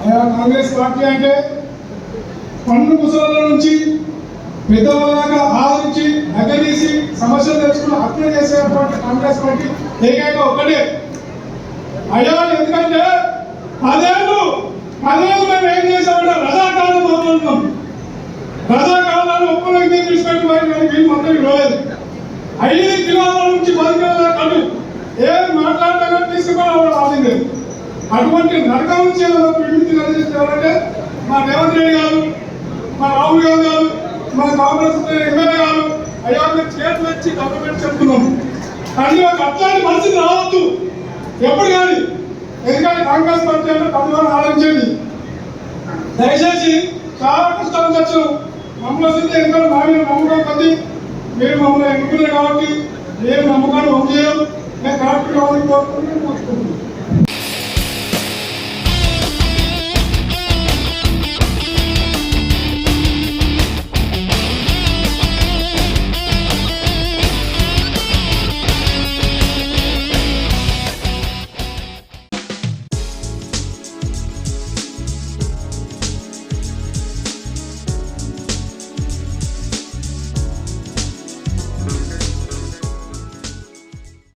అయ్యా కాంగ్రెస్ పార్టీ అంటే పన్ను ముసల నుంచి పెద్దవాళ్ళగా ఆదరించి అగ్గదీసి సమస్యలు తెలుసుకుని హత్య చేసేటువంటి కాంగ్రెస్ పార్టీ ఏకైక ఒకటే. అయ్యా ఎందుకంటే పదేళ్ళు పదేళ్ళు మేము ఏం చేసామంటే రజాకాలం మాట్లాడుతున్నాం రజాకాలాన్ని ఒక్కరికి తీసుకెళ్ళి మరి వీళ్ళు మొత్తం ఇవ్వలేదు. ఐదు కిలోల నుంచి పది కిలోల కడు ఏం తీసుకున్నా తీసుకుని రాసింది అటువంటి నరకం పిలిచి విముక్తి మా రేవంత్ రెడ్డి గారు మా రాహుల్ గాంధీ గారు మా కాంగ్రెస్ ఎమ్మెల్యే గారు అయ్యా మీరు చేతులు వచ్చి గవర్నమెంట్ చెప్తున్నాం. కానీ ఒక అట్లాంటి పరిస్థితి రావద్దు. ఎప్పుడు కానీ. ఎందుకంటే కాంగ్రెస్ పార్టీ అంటే పదివారం ఆలోచించండి. దయచేసి చాలా కష్టాలు తెచ్చు మమ్మల్ని సిద్ధి ఎందుకంటే మా మీద నమ్మకం కొద్ది. మీరు మమ్మల్ని ఎన్నుకున్నారు కాబట్టి మేము నమ్మకాన్ని వంపు చేయం మేము కరెక్ట్ కావాలని కోరుకుంటున్నాం.